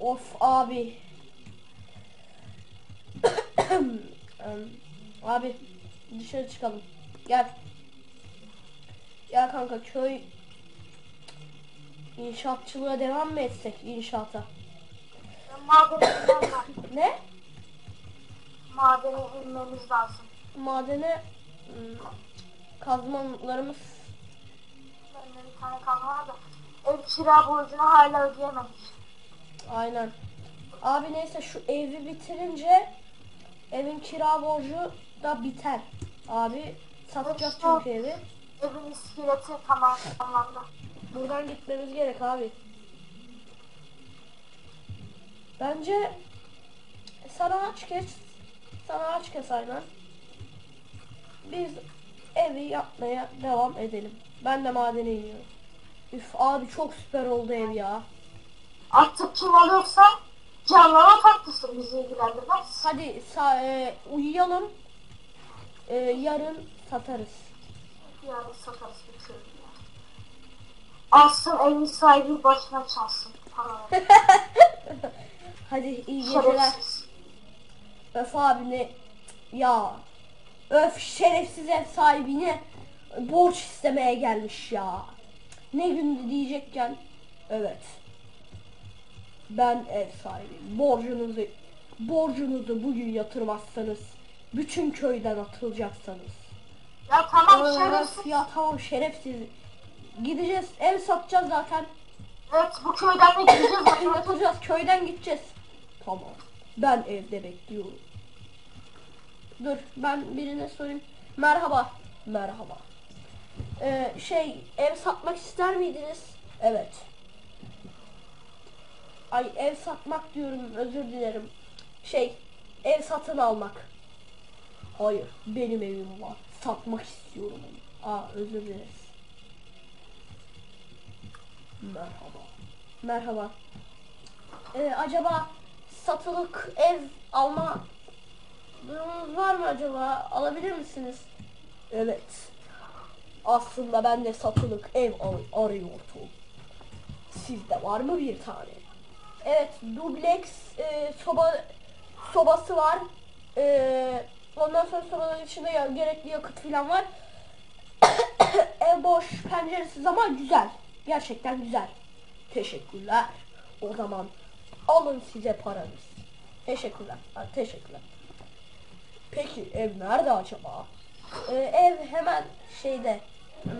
Of abi. Abi dışarı çıkalım. Gel. Gel kanka köy inşaatçılığa devam mı etsek inşaata? Ne? Madene inmemiz lazım. Madene hmm, kazmalarımız Bende bir tane kan var da ev kira borcunu hala ödeyemedik. Aynen. Abi neyse şu evi bitirince evin kira borcu da biter. Abi satacağız çünkü evi. Evin iskeleti tamamlandı. Buradan gitmemiz gerek abi. Bence sana aç kes. Sana aç kes aynen. Biz evi yapmaya devam edelim. Ben de madene iniyorum. Üf abi çok süper oldu ev ya. Artık kim alıyorsa canlara tatlısın bizi ilgilendirmez. Hadi sa- e, uyuyalım. E, yarın satarız. Yarın satarız bir köyü. Alsın evin sahibi başına çalsın. Paraları. Hadi iyi geceler. Şerefsiz. Öf abi ne ya öf şerefsiz ev sahibine borç istemeye gelmiş ya. Ne gündü diyecekken evet. Ben ev sahibiyim. Borcunuzu borcunuzu bugün yatırmazsanız bütün köyden atılacaksınız. Ya tamam Öf, şerefsiz. ya tamam şerefsiz. Gideceğiz ev satacağız zaten. Evet bu köyden de gideceğiz. zaten. Yatıracağız köyden gideceğiz. Tamam. Ben evde bekliyorum. Dur ben birine sorayım. Merhaba. Merhaba. Ee, şey ev satmak ister miydiniz? Evet. Ay ev satmak diyorum özür dilerim. Şey ev satın almak. Hayır benim evim var. Satmak istiyorum. Aa özür dileriz. Merhaba. Merhaba. Ee, acaba satılık ev alma durumunuz var mı acaba? Alabilir misiniz? Evet. Aslında ben de satılık ev ar- arıyordum. Sizde var mı bir tane? Evet, dubleks e, soba sobası var. E, ondan sonra sobanın içinde ya, gerekli yakıt falan var. ev boş, penceresiz ama güzel. Gerçekten güzel. Teşekkürler. O zaman alın size paranız. Teşekkürler. Ha, teşekkürler. Peki ev nerede acaba? Ee, ev hemen şeyde hmm,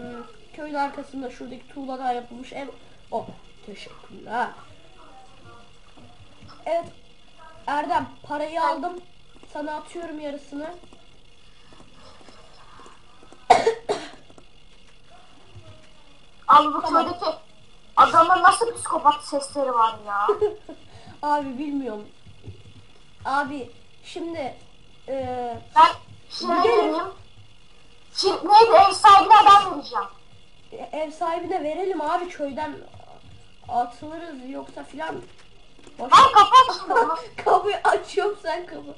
köyün arkasında şuradaki tuğladan yapılmış ev. O teşekkürler. Evet Erdem parayı aldım. Sana atıyorum yarısını. Abi bu Tamam. köydeki adamın nasıl psikopat sesleri var ya. Abi bilmiyorum. Abi şimdi e, Ben Gidelim. geleyim. Şimdi neydi ev sahibine ben vereceğim. ev sahibine verelim abi köyden atılırız yoksa filan. Lan kapat. Kapıyı açıyorum sen kapı.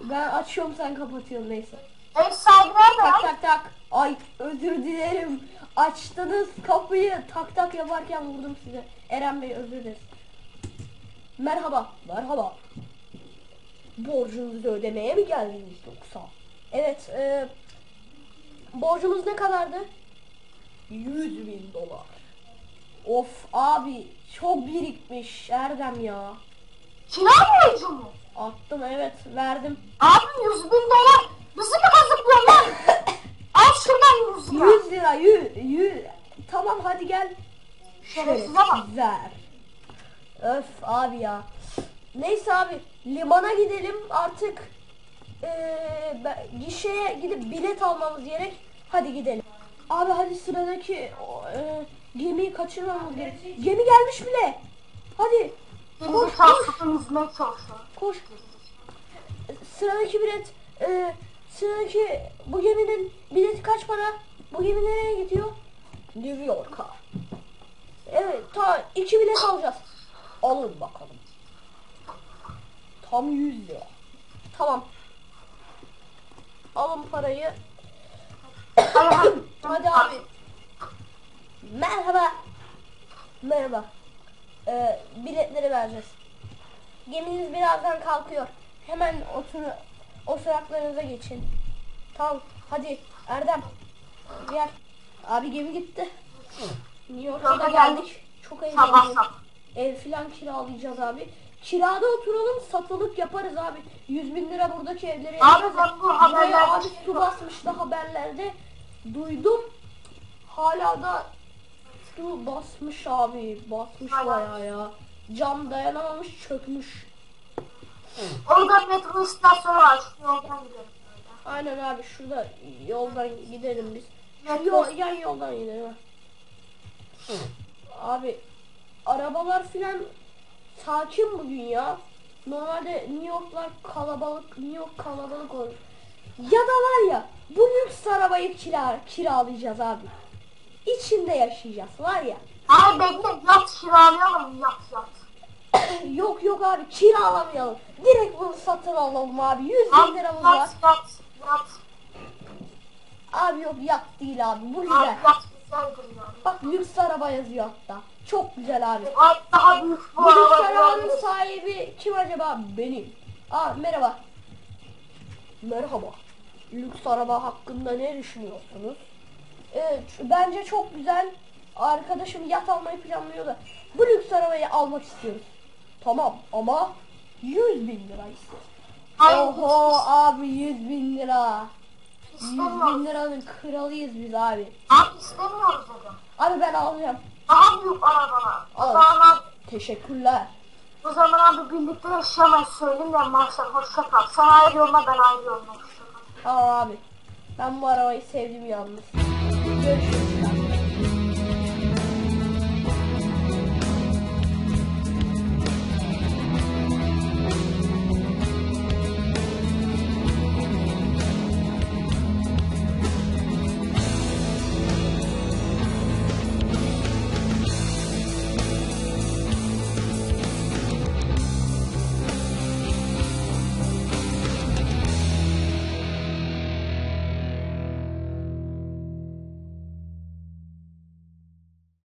Ben açıyorum sen kapatıyorsun neyse. ev sahibi nerede Tak tak tak. Ay özür dilerim. Açtınız kapıyı tak tak yaparken vurdum size. Eren Bey özür dileriz. Merhaba. Merhaba. Borcunuzu ödemeye mi geldiniz yoksa? Evet. E, borcumuz ne kadardı? 100 bin dolar. Of abi çok birikmiş Erdem ya. Kira borcu mu? Attım evet verdim. Abi 100 bin dolar. Bizi mi kazıklıyorsun lan? Al şuradan 100 lira. 100 lira 100, 100. Tamam hadi gel. Şerefsize bak. Şerefsizler. Öf abi ya. Neyse abi limana gidelim artık. Ee, gişeye gidip bilet almamız gerek. Hadi gidelim. Abi hadi sıradaki o, e, gemiyi kaçırmamız gerek. Gemi gelmiş bile. Hadi yüzmeye çalışıyor. koş. Sıradaki bilet e, sıradaki bu geminin bileti kaç para? Bu gemi nereye gidiyor? New York'a. Evet ta iki bilet alacağız. Alın bakalım. Tam 100 lira. Tamam. Alın parayı. Hadi abi. Merhaba. Merhaba. Ee, biletleri vereceğiz. Geminiz birazdan kalkıyor. Hemen otur oturaklarınıza geçin. Tamam hadi Erdem gel. Abi gemi gitti. New York'a York'a geldik. Çok eğlenceli. Ev filan kiralayacağız abi. Kirada oturalım satılık yaparız abi. 100 bin lira buradaki evleri. Abi ben bu haberlerde abi su basmıştı haberlerde. Duydum. Hala da su basmış abi. Basmış Aynen. bayağı ya. Cam dayanamamış çökmüş. Orada metro istasyonu var. Şu yoldan gidelim. Aynen abi şurada yoldan gidelim biz. Şu yol, yan yoldan gidelim. Abi arabalar filan sakin bugün ya. Normalde New York'lar kalabalık, New York kalabalık olur. Ya da var ya bu lüks arabayı kira, kiralayacağız abi. İçinde yaşayacağız var ya. Abi bekle yat kiralayalım yat yat. yok yok abi kiralamayalım. Direkt bunu satın alalım abi. 100 bin Abi liramız var. yat yat yat. Abi yok yat değil abi bu Abi güzel. yat güzeldir ya. Bak lüks araba yazıyor hatta. Çok güzel abi. Abi daha büyük bu Bu lüks araba arabanın sahibi kim acaba? Benim. Aa merhaba. Merhaba. Lüks araba hakkında ne düşünüyorsunuz? Evet, bence çok güzel. Arkadaşım yat almayı planlıyor da. Bu lüks arabayı almak istiyoruz. Tamam ama 100 bin lira istiyoruz. Oho abi 100 bin lira. 100 İstemiyoruz. bin liranın kralıyız biz abi. Abi istemiyoruz dedim. Abi ben alacağım. Daha büyük arabalar. Al. abi, Teşekkürler. o zaman abi birlikte yaşamayı söyleyeyim ya Marşal hoşça kal. Sen ayrı yoluna ben ayrı yoluna hoşça kal. Abi. Ben bu arabayı sevdim yalnız. Thank you.